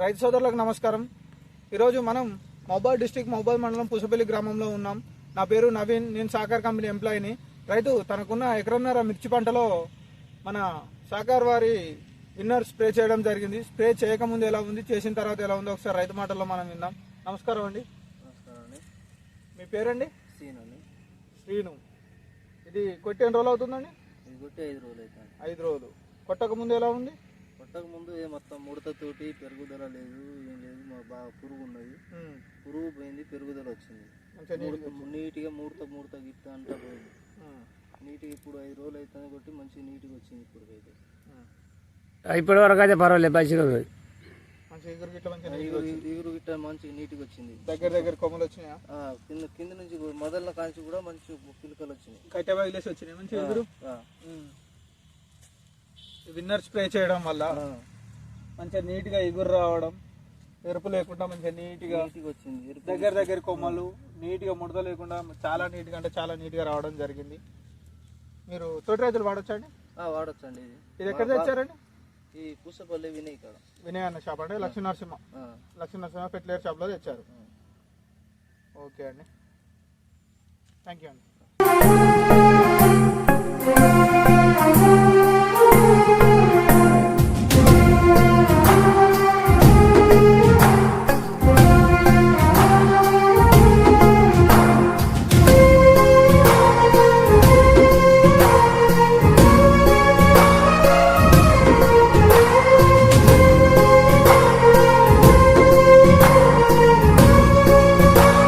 రైతు సోదరులకు నమస్కారం. ఈరోజు మనం మహబాద్ డిస్టిక్ మహబాద్ మండలం పుసపల్లి గ్రామంలో ఉన్నాం. నా పేరు నవీన్. నేను సాకార్ కంపెనీ ఎంప్లాయీని. రైతు తనకున్న ఎకరన్నర మిర్చి పంటలో మన సాకార్ వారి ఇన్నర్ స్ప్రే చేయడం జరిగింది. స్ప్రే చేయకముందు ఎలా ఉంది చేసిన తర్వాత ఎలా ఉంది ఒకసారి రైతు మాటల్లో మనం విందాం. నమస్కారం అండి. నమస్కారం అండి మీ పేరండి? శ్రీను ఇది కొట్టి ఎన్ని రోజులు అవుతుందండి? ఐదు రోజులు కొట్టక ముందు ఎలా ఉంది? కొట్టక ముందు ఏ మొత్తం ముడతతోటి పెరుగుదల లేదు ఏం లేదు మా బాగా పురుగు ఉన్నది. పురుగు పోయింది పెరుగుదల వచ్చింది. మంచిగా నీట్గా ముడత- నీట్గా ముడత ముడత గిట్ట అంతా పోయింది. నీట్గా ఇప్పుడు ఐదు రోజులు అవుతుంది కొట్టి మంచి నీట్గా వచ్చింది ఇప్పుడు అయితే. ఇప్పటి వరకు అయితే పర్వాలేదు మంచిగా ఉంది ఎగురు గిట్ట మంచి నీట్గా వచ్చింది. దగ్గర దగ్గర కొమ్మలు వచ్చినాయా? ఆ, కింద కింద నుంచి మొదల కాంచి కూడా మంచి పిలకలు వచ్చినాయి. కట్టె వదిలేసి వచ్చినాయి? ఆ, విన్నర్ స్ప్రే చేయడం వల్ల మంచిగా నీట్గా ఎగురు రావడం ఎరుపు లేకుండా మంచిగా నీట్గా వచ్చింది దగ్గర దగ్గర కొమ్మలు నీట్గా ముడత లేకుండా చాలా నీట్గా అంటే చాలా నీట్గా రావడం జరిగింది. మీరు తోటి రైతులు వాడొచ్చండి వాడొచ్చండి. ఇది ఎక్కడ తెచ్చారండి? ఈ పూసపల్లి వినయ్ కాడ. వినయ్ అన్న షాప్ అంటే లక్ష్మీ నరసింహ. లక్ష్మీ నరసింహ ఫెర్టిలైజర్ షాప్లో తెచ్చారు. ఓకే అండి. థ్యాంక్ యూ అండి. Thank you.